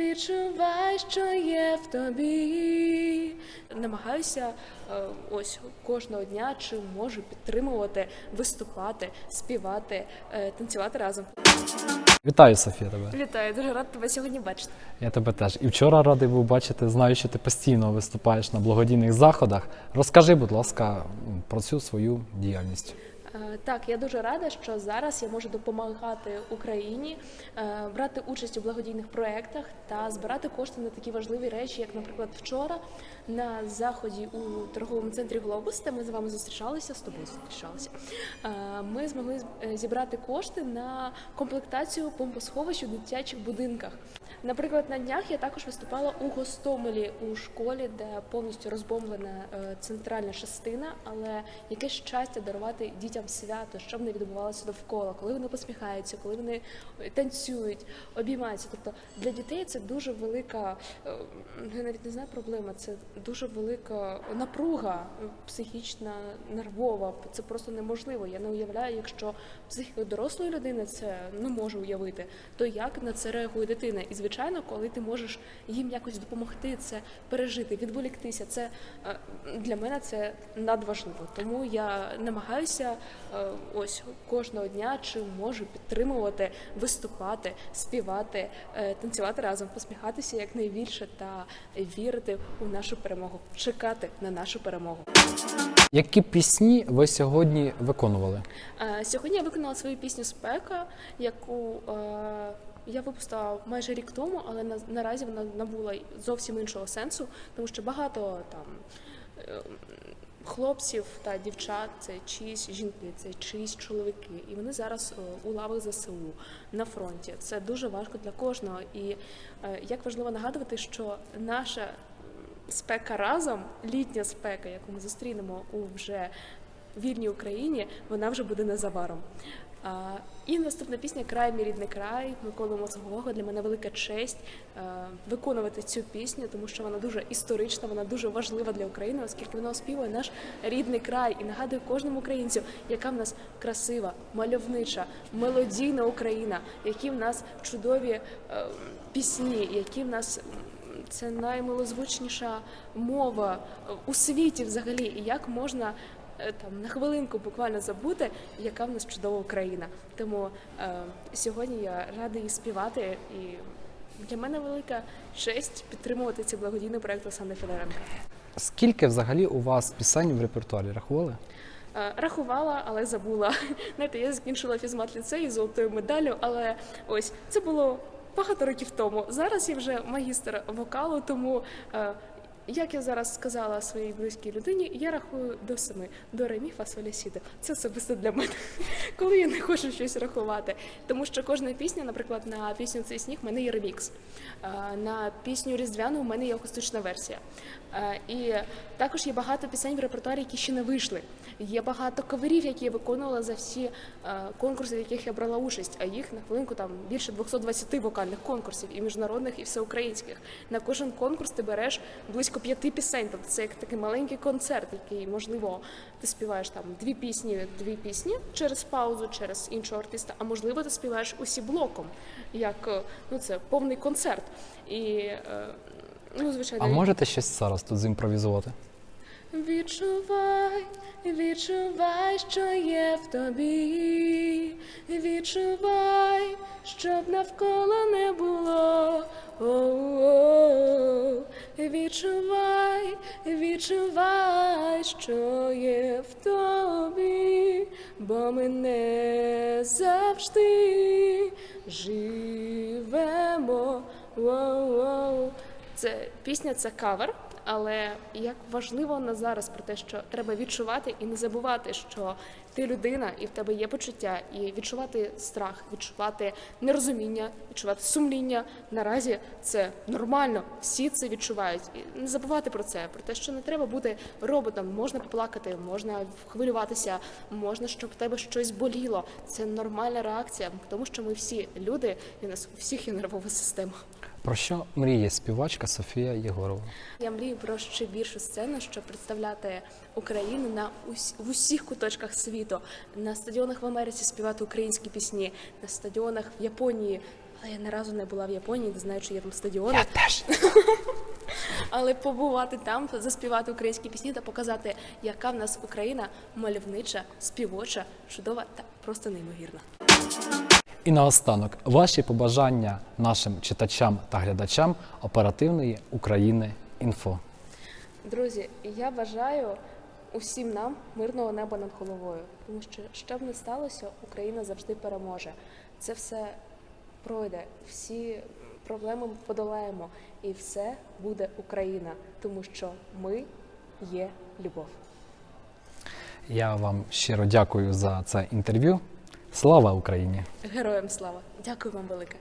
відчувай, що є в тобі. Намагаюся е, ось кожного дня, чи можу підтримувати, виступати, співати, е, танцювати разом. Вітаю, Софія, тебе. Вітаю, дуже рада тебе сьогодні бачити. Я тебе теж. І вчора радий був бачити. Знаю, що ти постійно виступаєш на благодійних заходах. Розкажи, будь ласка, про цю свою діяльність. Е, Так, я дуже рада, що зараз я можу допомагати Україні, е, брати участь у благодійних проєктах та збирати кошти на такі важливі речі, як, наприклад, вчора на заході у торговому центрі Глобус, де ми з вами зустрічалися, з тобою зустрічалися. е, Ми змогли зібрати кошти на комплектацію бомбосховищ у дитячих будинках. Наприклад, на днях я також виступала у Гостомелі у школі, де повністю розбомблена центральна частина, але яке щастя дарувати дітям свято, щоб не відбувалося довкола, коли вони посміхаються, коли вони е, танцюють, обіймаються. Тобто для дітей це дуже велика, е, я навіть не знаю проблема, це дуже велика напруга е, психічна, нервова. Це просто неможливо. Я не уявляю, якщо психіка дорослої людини це не може уявити, то як на це реагує дитина? І звичайно, коли ти можеш їм якось допомогти це пережити, відволіктися, це для мене це надважливо. Тому я намагаюся ось кожного дня чи можу підтримувати, виступати, співати, е, танцювати разом, посміхатися якнайбільше та вірити у нашу перемогу, чекати на нашу перемогу. Які пісні ви сьогодні виконували? Е, Сьогодні я виконала свою пісню Спека, яку е, я випустила майже рік тому, але на, наразі вона набула зовсім іншого сенсу, тому що багато там е, хлопців та дівчат це чиїсь жінки, це чиїсь чоловіки, і вони зараз е, у лавах ЗСУ на фронті. Це дуже важко для кожного. І е, як важливо нагадувати, що наша спека разом, літня спека, яку ми зустрінемо у вже вільній Україні, вона вже буде незабаром. А, і наступна пісня Край рідний край Миколи Мозгового. Для мене велика честь е, виконувати цю пісню, тому що вона дуже історична, вона дуже важлива для України, оскільки вона оспівує наш рідний край і нагадує кожному українцю, яка в нас красива, мальовнича, мелодійна Україна, які в нас чудові е, пісні, які в нас це наймилозвучніша мова е, у світі взагалі. І як можна там на хвилинку буквально забути, яка в нас чудова Україна. Тому е, сьогодні я рада її співати, і для мене велика честь підтримувати цей благодійний проект Оксани Федоренка. Скільки взагалі у вас пісень в репертуарі рахували? Е, Рахувала, але забула. Знаєте, я закінчила фізмат ліцей з золотою медаллю, але ось це було багато років тому. Зараз я вже магістр вокалу, тому. е, Як я зараз сказала своїй близькій людині, я рахую до семи до ремі фасолясіда. Це особисто для мене, коли я не хочу щось рахувати. Тому що кожна пісня, наприклад, на пісню цей сніг в мене є ремікс. На пісню Різдвяну у мене є акустична версія. Е, І також є багато пісень в репертуарі, які ще не вийшли. Є багато каверів, які я виконувала за всі е, конкурси, в яких я брала участь. А їх на хвилинку там більше 220 вокальних конкурсів, і міжнародних, і всеукраїнських. На кожен конкурс ти береш близько п'яти пісень. Тобто це як такий маленький концерт, який можливо ти співаєш там дві пісні, дві пісні через паузу, через іншого артиста. А можливо, ти співаєш усі блоком, як е, ну це повний концерт. І ну звичайно. А можете щось зараз тут зімпровізувати? Відчувай, відчувай, що є в тобі, відчувай, щоб навколо не було. О-о-о. Відчувай, відчувай, що є в тобі, бо ми не завжди живемо. Воу-воу. Це пісня, це кавер, але як важливо на зараз про те, що треба відчувати і не забувати, що ти людина, і в тебе є почуття, і відчувати страх, відчувати нерозуміння, відчувати сумління. Наразі це нормально, всі це відчувають. І не забувати про це, про те, що не треба бути роботом. Можна поплакати, можна хвилюватися, можна, щоб в тебе щось боліло. Це нормальна реакція, тому що ми всі люди, і у нас у всіх є нервова система. Про що мріє співачка Софія Єгорова? Я мрію про ще більшу сцену, щоб представляти Україну на ус- в усіх куточках світу, на стадіонах в Америці співати українські пісні, на стадіонах в Японії Але я ні разу не була в Японії, не знаю, чи є там стадіони. Я теж. Але побувати там, заспівати українські пісні та показати, яка в нас Україна мальовнича, співоча, чудова та просто неймовірна. І наостанок, ваші побажання нашим читачам та глядачам оперативної України інфо. Друзі, я бажаю усім нам мирного неба над головою, тому що що б не сталося, Україна завжди переможе. Це все пройде, всі проблеми ми подолаємо, і все буде Україна, тому що ми є любов. Я вам щиро дякую за це інтерв'ю. Слава Україні! Героям слава! Дякую вам велике.